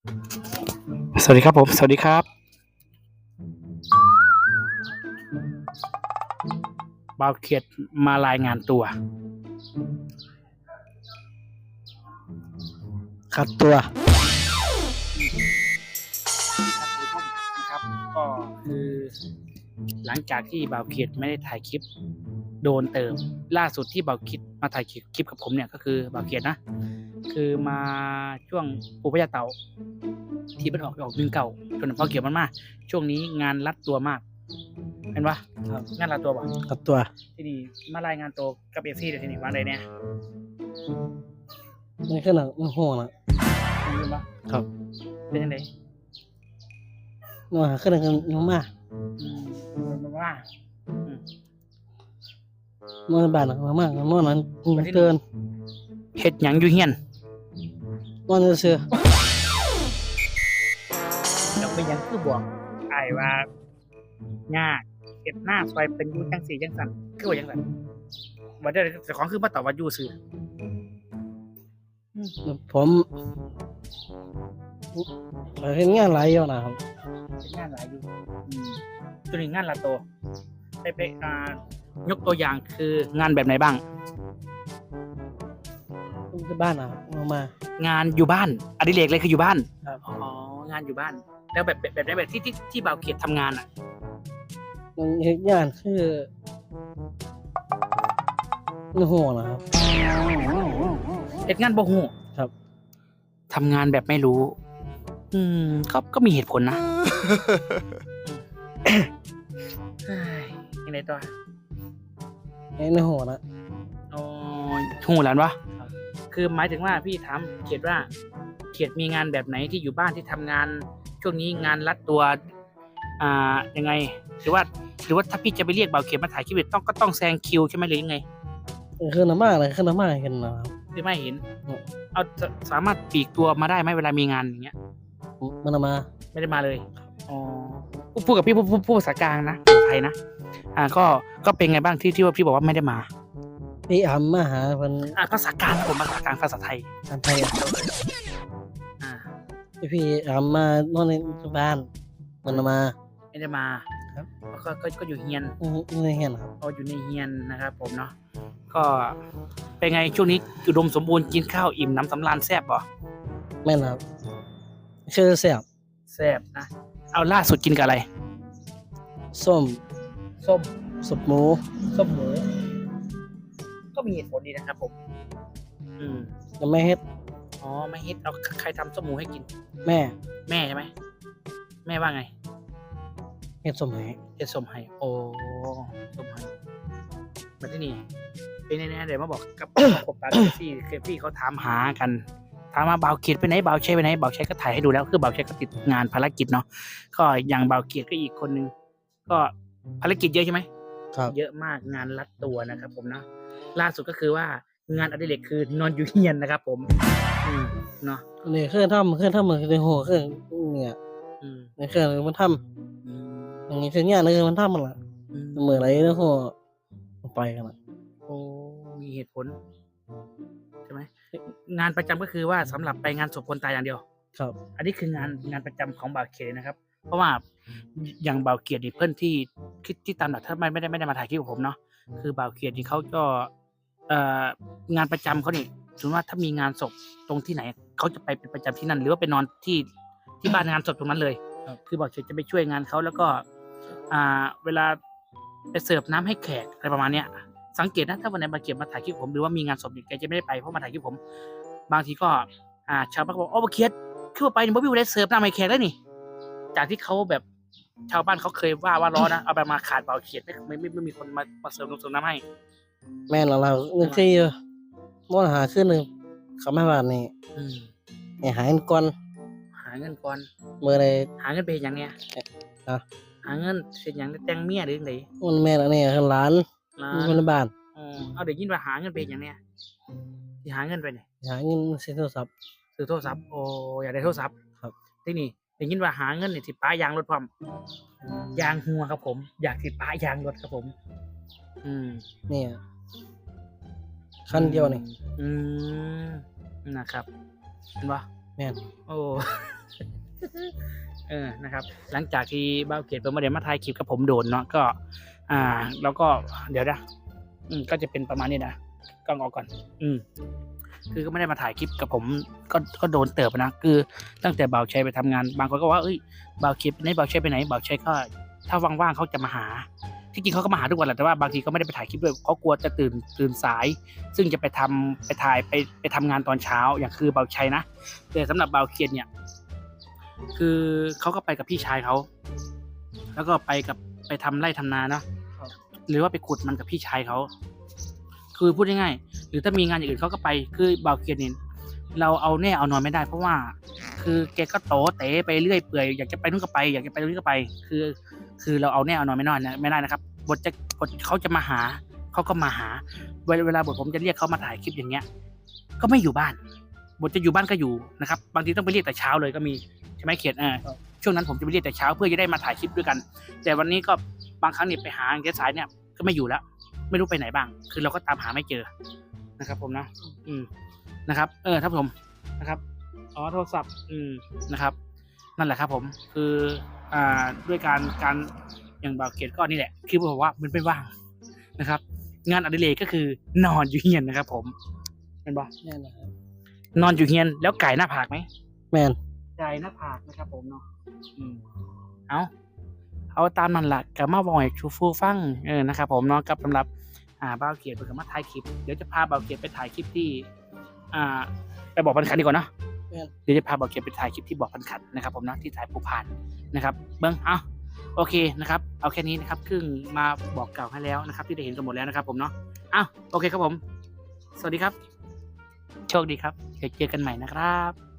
สวัสดีครับผม สวัสดีครับบ่าวเขียดมารายงานตัวขัดตัวนะครับก็คือหลังจากที่บ่าวเขียดไม่ได้ถ่ายคลิปโดนเติม ล่าสุดที่บ่าวคิดมาถ่ายคลิปกับผมเนี่ยก็คือบ่าวเขียดนะ คือมาช่วงปูพญาเต่า ที่มันออกออกหนึ่งเก่าจนพอเขียดมันมาช่วงนี้งานรัดตัวมากเห็นปะครับงานรัดตัวปะขัดตัวที่นี่มารายงานตัวกับเอฟซีเดี๋ยวที่นี่วางเลยเนี่ยนี่คือหนังมันห่วงนะลืมปะครับเป็นยังไงนอนหาขึ้นหนังมันมาอืมมันว่าอืมนอนในบ้านหนังมันมากนอนนั้นมันเกินเฮ็ดหยังอยู่เฮียน นอนเสือเราไปยังคือบอกไอ้ว่ายากเฮ็ดหน้าซอยเป็นอยูจังสีจังสันคือว่าจังสันว่าเดี๋ยวเจ้าของคือมาตอบว่าอยู่ซื่อผมไปเห็นงานหลายอย่างนะครับเป็นงานหลายอยู่อืมตัวนี้งานละโตวไปไปอ่ายกตัวอย่างคืองานแบบไหนบ้างที่ บ้านนะครับเอามา งานอยู่บ้านอดิเรกเลยคืออยู่บ้านครับ อ๋องานอยู่บ้าน แล้วแบบแบบแบบแบบที่ที่ที่บ่าวเขียดทำงานอะมันเห็นงานคือมันห่วงนะครับเฮ็ดงานบ่ฮู้ครับ ทำงานแบบไม่รู้ อืมก็ก็มีเหตุผลนะเฮ้ยยังไงต่อไอ้ในห่วงนะอ๋อฮู้แล้ววะ คือหมายถึงว่าพี่ถามเขียดว่า เขียดมีงานแบบไหนที่อยู่บ้านที่ทำงาน ช่วงนี้งานรัดตัว อ่ายังไง หรือว่าหรือว่าถ้าพี่จะไปเรียกเบาเขียดมาถ่ายคลิปต้องก็ต้องแซงคิวใช่ไหมหรือยังไงคือน้ำมากเลยคือน้ำมากกันนะครับหรือไม่เห็นอืมเอาจะสามารถปลีกตัวมาได้ไหมเวลามีงานอย่างเงี้ย มันเอามา ไม่ได้มาเลย อ๋อ พูดพูดกับพี่พูดพูดพูดภาษากลางนะภาษาไทยนะ อ่า ก็ ก็เป็นไงบ้างที่ที่ว่าพี่บอกว่าไม่ได้มา พี่อำมาหาเพิ่นอ่าภาษากลางครับผมภาษากลางภาษาไทยทางไทยอะอ่าพี่อำมานอนในบ้านมันเอามา ไม่ได้มาครับ แล้วก็ก็ก็อยู่เฮียนในเห็นครับก็อยู่ในเฮียนนะครับผมเนาะก็เป็นไงช่วงนี้อุดมสมบูรณ์กินข้าวอิ่มน้ำสำราญแซ่บป่ะแม่นครับคือแซ่บแซ่บนะเอาล่าสุดกินกับอะไรส้มส้มสุปหมูส้มหมู ก็มีเหตุผลดีนะครับผม อืมแล้วแม่เฮ็ดอ๋อไม่ฮิตเอาใครทำส้มหมูให้กิน แม่แม่ใช่ไหมแม่ว่าไงเฮ็ดส้มให้เฮ็ดส้มให้โอ้ส้มให้มาที่นี่เป็นแน่ๆเดี๋ยวมาบอกกับ ผมตาที่เคยพี่เขาถามหากันถามมาเบาเกียรติไปไหนเบาใช้ไปไหนเบาใช้ก็ถ่ายให้ดูแล้วคือเบาใช้ก็ติดงานภารกิจเนาะก็อย่างเบาเกียรติก็อีกคนนึงก็ภารกิจเยอะใช่ไหมครับ เยอะมากงานรัดตัวนะครับผมเนาะ ล่าสุดก็คือว่างานอดิเรกคือนอนอยู่เฮียนนะครับ ผมอืมเนาะนี่เครื่องทำเครื่องทำมันในหัวเครื่องเนี่ยอืมในเครื่องมันทอืมำอย่างนี้เครื่องเนี่ยในเครื่องมันทำมันละอืมเมื่อไรในหัวไปกันละโอ้มีเหตุผลใช่ไหมงานประจำก็คือว่าสำหรับไปงานศพคนตายอย่างเดียว ครับอันนี้คืองานงานประจำของบ่าวเขียดเลยนะครับ เพราะว่าอย่างบ่าวเกียรตินี่เพื่อนที่ที่ที่ตามหลักถ้าไม่ไม่ได้ไม่ได้มาถ่ายคลิปกับผมเนาะคือบ่าวเกียรตินี่เขาก็เอ่อ งานประจำเขานี่ถึงว่าถ้ามีงานศพตรงที่ไหนเขาจะไปเป็นประจำที่นั่น หรือว่าไปนอนที่ที่บ้านงานศพตรงนั้นเลย คือบ่าวเขียดจะไปช่วยงานเขาแล้วก็ อ่า เวลาไปเสิร์ฟน้ำให้แขกอะไรประมาณเนี้ย สังเกตนะถ้าวันไหนมาเก็บมาถ่ายคลิปผมหรือว่ามีงานศพเนี่ยแกจะไม่ได้ไปเพราะมาถ่ายคลิปผม บางทีก็ อ่า ชาวบ้านก็บอกโอ้บ่เคียดคือว่าไปนี่บ่มีวันได้เสิร์ฟน้ำให้แขกแล้วนี่ จากที่เขาแบบชาวบ้านเขาเคยว่าว่าร้อนนะเอาไปมาขาดเปล่าเขียดไม่ไม่ไม่ไม่มีคนมามาเสิร์ฟน้ำเสิร์ฟน้ำให้ แม่นเราเราเงินที่มอหาขึ้นหนึ่งเขาไม่ว่านี่อืมไอ้หายก่อนหาเงินก่อนเมื่อไรหาเงินไปเฮ็ดหยังเนี่ยอะหาเงินเสร็จยังแต่งเมียหรือยังไงมันแม่ละเนี่ยคือร้านร้ามีนคนในบ้านอ๋อเอาเดี๋ยวยินว่าหาเงินไปเฮ็ดหยังเนี่ยสิหาเงินไปเนี่ยหาเงินซื้อโทรศัพท์ ซื้อโทรศัพท์โอ้อยากได้โทรศัพท์ครับ ที่นี่ได้ยินว่าหาเงินเนี่ยสิป้ายางรถพร้อมยางหัวครับผม อยากสิป้ายางรถครับผม อืมเนี่ยคันเดียวนี่อืมนะครับเห็นปะแม่นโอ้เออนะครับ หลังจากที่บ้าวเกียรติเพิ่นมาเดี๋ยวมาถ่ายคลิปกับผมโดนเนาะก็ อ่า แล้วก็เดี๋ยวนะอืมก็จะเป็นประมาณนี้นะกล้องออกก่อน อืมคือก็ไม่ได้มาถ่ายคลิปกับผมก็ก็โดนเติบนะคือตั้งแต่บ่าวชัยไปทำงาน บางคนก็ว่าเอ้ยบ่าวคลิปไหนบ่าวชัยไปไหนบ่าวชัยก็ ถ้าว่างๆเขาจะมาหา ที่จริงเขาก็มาหาทุกวันแหละแต่ว่าบางทีก็ไม่ได้ไปถ่ายคลิปด้วยเขากลัวจะตื่นตื่นสาย ซึ่งจะไปทำไปถ่ายไปไปทำงานตอนเช้าอย่างคือเบาชัยนะแต่สำหรับเบาเคียนเนี่ย คือเขาก็ไปกับพี่ชายเขาแล้วก็ไปกับไปทำไร่ทำนาเนาะหรือว่าไปขุดมันกับพี่ชายเขาคือพูดง่ายๆหรือถ้ามีงานอย่างอื่นเขาก็ไปคือเบาเคียนเนี่ยเราเอาแน่เอานอนไม่ได้เพราะว่า คือแกก็โตเตะไปเรื่อยเปื่อยอยากจะไปนู่นก็ไป อยากจะไปนู่นก็ไป คือ คือเราเอาแน่เอานอนไม่นอนนะไม่ได้นะครับบทจะบทเขาจะมาหาเขาก็มาหาเวลาเวลาบทผมจะเรียกเขามาถ่ายคลิปอย่างเงี้ย ก็ไม่อยู่บ้าน บทจะอยู่บ้านก็อยู่นะครับ บางทีต้องไปเรียกแต่เช้าเลยก็มีใช่ไหมเขียนเออช่วงนั้นผมจะไปเรียกแต่เช้าเพื่อจะได้มาถ่ายคลิปด้วยกัน แต่วันนี้ก็บางครั้งเนี่ยไปหาแกสายเนี่ยก็ไม่อยู่แล้ว ไม่รู้ไปไหนบ้าง คือเราก็ตามหาไม่เจอนะครับ ผมนะ อืมนะครับ เออท่านผู้ชมนะครับ อ๋อโทรศัพท์ อืมนะครับ นั่นแหละครับผมคืออ่าด้วยการการอย่างบาวเกียรติก็นี่แหละ คือบอกว่ามันไม่ว่างนะครับ งานอดิเรกก็คือนอนอยู่เฮียนนะครับ ผมเป็นบอแม่นนะครับนอนอยู่เฮียนแล้วไก่หน้าผากไหมแม่นไก่หน้าผากนะครับ ผมเนาะอืมเอาเอาตามนั่นแหละกับมาบ่อยชูฟูฟังเออนะครับ ผมเนาะกับสำหรับอ่าบ่าวเกียรติเพิ่งกับมาถ่ายคลิป เดี๋ยวจะพาบ่าวเกียรติไปถ่ายคลิปที่ อ่า ไปบอกพันขันดีกว่าเนาะแม่น เดี๋ยวจะพาบอกเก็บไปถ่ายคลิปที่บอกพันขันนะครับผมเนาะที่ถ่ายภูพานนะครับ เบิ้งเอาโอเคนะครับเอาแค่นี้นะครับครึ่งมาบอกเกล่าวให้แล้วนะครับ ที่ได้เห็นกันหมดแล้วนะครับ ผมเนาะอ้าวโอเคครับผม สวัสดีครับ โชคดีครับเดี๋ยวเจอกันใหม่นะครับ